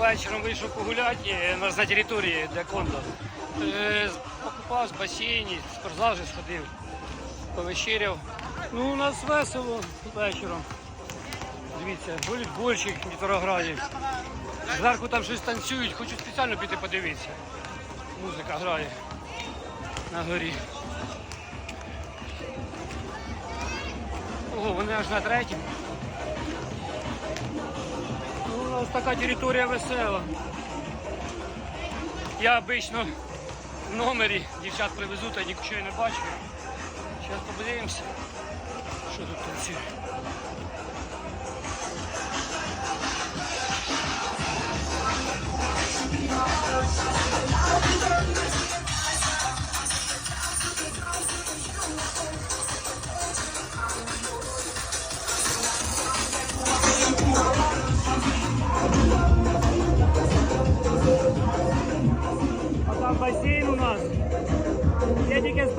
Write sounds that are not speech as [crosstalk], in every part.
вечором вийшов погуляти е, на, території для кондо. Е, покупав з басейні, в спортзал же сходив, повечеряв. Ну, у нас весело вечором. Дивіться, волейбольчик в Вітрограді. Зверху там щось танцюють, хочу спеціально піти подивитися. Музика грає на горі. Ого, вони аж на третьому. Така територія весела. Я обично в номері дівчат привезу, та нічого не бачу. Зараз подивимося, що тут танцює.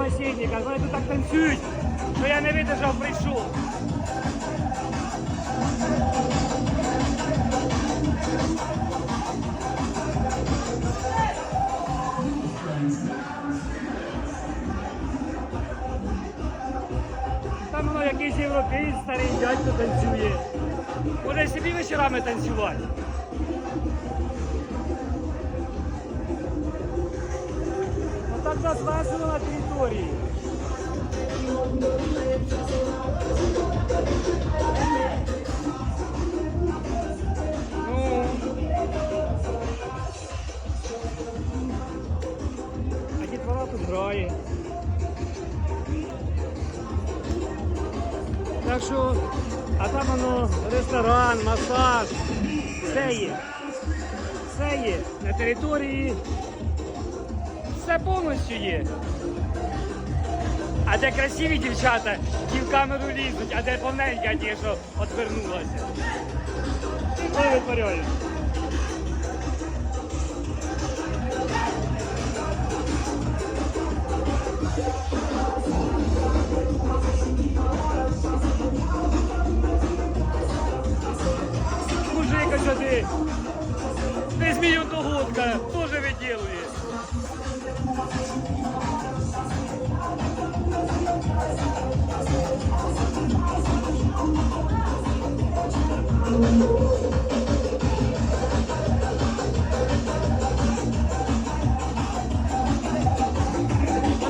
Я тільки. Вони тут так танцюють, що я не видержав, прийшов. Там воно якийсь європейський старий дядько танцює. Може собі вечорами танцювати. Так нас на території. Ну. А. Так що, а там воно ресторан, масаж, все є. Все є. На території все повністю є. А де красиві дівчата, ті в камеру лізуть, а де повненька ті, що отвернулася. Що витворяють? Мужик ось один. Ти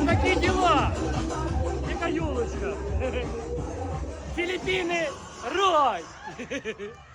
Такі діла! Яка юлочка! [laughs] Філіппіни рой! [laughs]